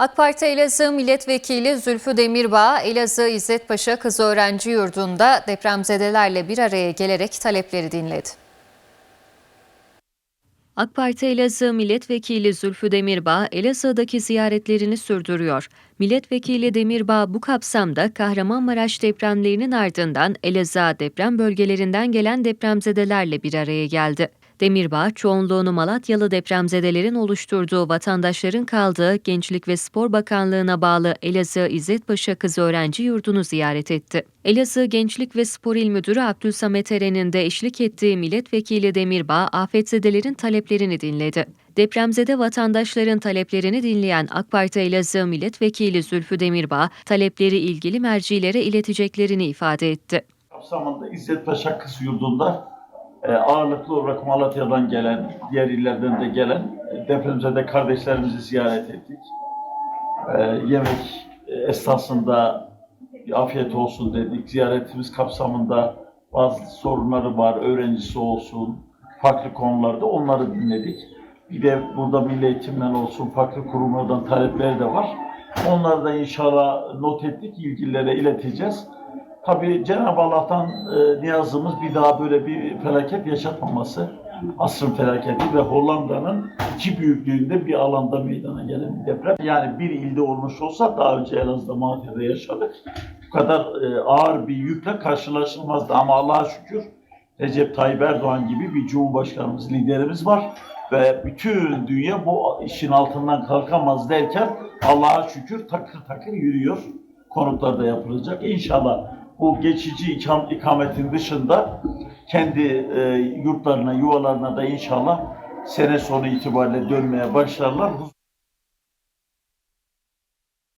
AK Parti Elazığ Milletvekili Zülfü Demirbağ, Elazığ İzzet Paşa Kız Öğrenci Yurdu'nda depremzedelerle bir araya gelerek talepleri dinledi. AK Parti Elazığ Milletvekili Zülfü Demirbağ, Elazığ'daki ziyaretlerini sürdürüyor. Milletvekili Demirbağ bu kapsamda Kahramanmaraş depremlerinin ardından Elazığ deprem bölgelerinden gelen depremzedelerle bir araya geldi. Demirbağ, çoğunluğunu Malatyalı depremzedelerin oluşturduğu vatandaşların kaldığı Gençlik ve Spor Bakanlığı'na bağlı Elazığ İzzet Paşa Kız Öğrenci Yurdu'nu ziyaret etti. Elazığ Gençlik ve Spor İl Müdürü Abdülsamet Eren'in de eşlik ettiği milletvekili Demirbağ, afetzedelerin taleplerini dinledi. Depremzede vatandaşların taleplerini dinleyen AK Parti Elazığ Milletvekili Zülfü Demirbağ, talepleri ilgili mercilere ileteceklerini ifade etti. kapsamında İzzet Paşa Kız Yurdu'nda e, ağırlıklı olarak Malatya'dan gelen, diğer illerden de gelen e, depremzede kardeşlerimizi ziyaret ettik. E, yemek esnasında afiyet olsun dedik. Ziyaretimiz kapsamında bazı sorunları var, öğrencisi olsun, farklı konularda onları dinledik. Bir de burada Milli Eğitim'den olsun, farklı kurumlardan talepleri de var. Onları da inşallah not ettik, ilgililere ileteceğiz. Tabii Cenab-ı Allah'tan e, niyazımız bir daha böyle bir felaket yaşatmaması. Asrın felaketi ve Hollanda'nın iki büyüklüğünde bir alanda meydana gelen bir deprem. Yani bir ilde olmuş olsa daha önce Elazığ'da Malatya'da yaşadık. Bu kadar e, ağır bir yükle karşılaşılmazdı ama Allah'a şükür Recep Tayyip Erdoğan gibi bir Cumhurbaşkanımız, liderimiz var. Ve bütün dünya bu işin altından kalkamaz derken Allah'a şükür takır takır yürüyor. Konutlarda yapılacak. İnşallah bu geçici ikam, ikametin dışında kendi e, yurtlarına, yuvalarına da inşallah sene sonu itibariyle dönmeye başlarlar.